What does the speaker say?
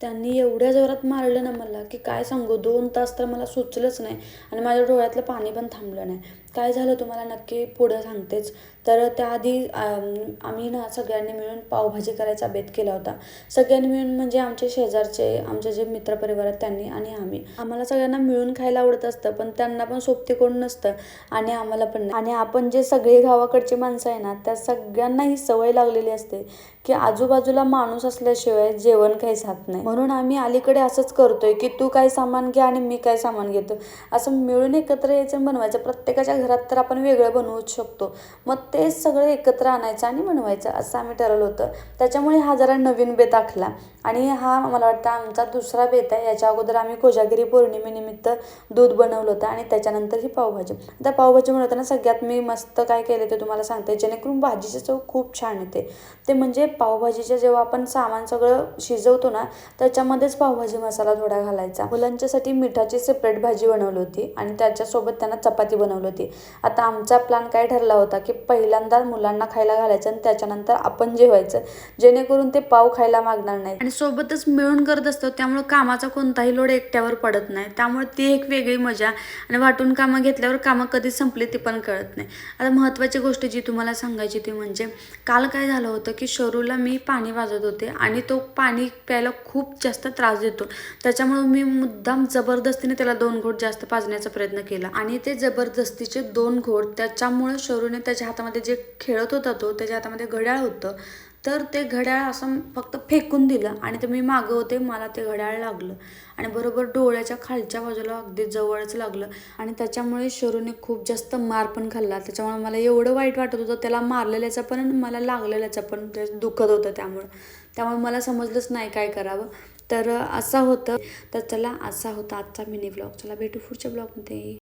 त्यांनी एवढ्या जोरात मारलं ना मला की काय सांगू? दोन तास तर मला सुचलंच नाही आणि माझ्या डोळ्यातलं पाणी पण थांबलं नाही. काय झालं तुम्हाला? नक्की पुढं सांगतेच. तर त्याआधी आम्ही ना सगळ्यांनी मिळून पावभाजी करायचा बेत केला होता. सगळ्यांनी मिळून म्हणजे आमचे शेजारचे आमचे जे मित्रपरिवार आहेत त्यांनी आणि आम्ही. आम्हाला सगळ्यांना मिळून खायला आवडत असतं पण त्यांना पण सोबती कोण नसतं आणि आम्हाला पण आणि आपण जे सगळे गावाकडची माणसं आहे ना त्या सगळ्यांना ही सवय लागलेली असते की आजूबाजूला माणूस असल्याशिवाय जेवण काहीच हात नाही. म्हणून आम्ही अलीकडे असंच करतोय की तू काय सामान घे आणि मी काय सामान घेतो. असं मिळून एकत्र यायचं बनवायचं. प्रत्येकाच्या घरात तर आपण वेगळं बनवूच शकतो. मग तेच सगळं एकत्र आणायचं आणि बनवायचं असं आम्ही ठरवलं होतं. त्याच्यामुळे हा जरा नवीन बेत आखला. आणि हा मला वाटतं आमचा दुसरा बेत आहे. याच्या अगोदर आम्ही कोजागिरी पौर्णिमेनिमित्त दूध बनवलं होतं आणि त्याच्यानंतर ही पावभाजी. आता पावभाजी बनवताना सगळ्यात मी मस्त काय केलं ते तुम्हाला सांगते. जेणेकरून भाजीची चव खूप छान येते. ते म्हणजे पावभाजीच्या जेव्हा आपण सामान सगळं शिजवतो ना त्याच्यामध्येच पावभाजी मसाला थोडा घालायचा. मुलांच्यासाठी मिठाची सेपरेट भाजी बनवली होती आणि त्याच्यासोबत त्यांना चपाती बनवली होती. आता आमचा प्लॅन काय ठरला होता की पहिल्यांदा मुलांना खायला घालायचं आणि त्याच्यानंतर आपण जेवायचं जेणेकरून ते पाव खायला मागणार नाही आणि सोबतच मिळून करत असतो त्यामुळे कामाचा कोणताही लोड एकट्यावर पडत नाही. त्यामुळे ती एक वेगळी मजा आणि वाटून कामं घेतल्यावर कामं कधी संपली ती पण कळत नाही. आता महत्त्वाची गोष्ट जी तुम्हाला सांगायची ती म्हणजे काल काय झालं होतं की शरूला मी पाणी वाजत होते आणि तो पाणी प्यायला खूप जास्त त्रास देतो. त्याच्यामुळे मी मुद्दाम जबरदस्तीने त्याला दोन घोट जास्त पाजण्याचा प्रयत्न केला. आणि ते जबरदस्तीचे दोन घोट त्याच्यामुळे शरूने त्याच्या हातामध्ये जे खेळत होता तो त्याच्या हातामध्ये घड्याळ होतं तर ते घड्याळ असं फक्त फेकून दिलं आणि ते मी मागं होते मला ते घड्याळ लागलं. आणि बरोबर डोळ्याच्या खालच्या बाजूला अगदी जवळच लागलं. आणि त्याच्यामुळे शरूने खूप जास्त मार पण खाल्ला. त्याच्यामुळे मला एवढं वाईट वाटत होतं त्याला मारलेल्याचं पण मला लागलेल्याचं पण ते दुखत होतं त्यामुळं. त्यामुळे मला समजलंच नाही काय करावं. तर असं होतं. तर चला असा होता आजचा मिनी ब्लॉग चला भेटू पुढच्या ब्लॉगमध्ये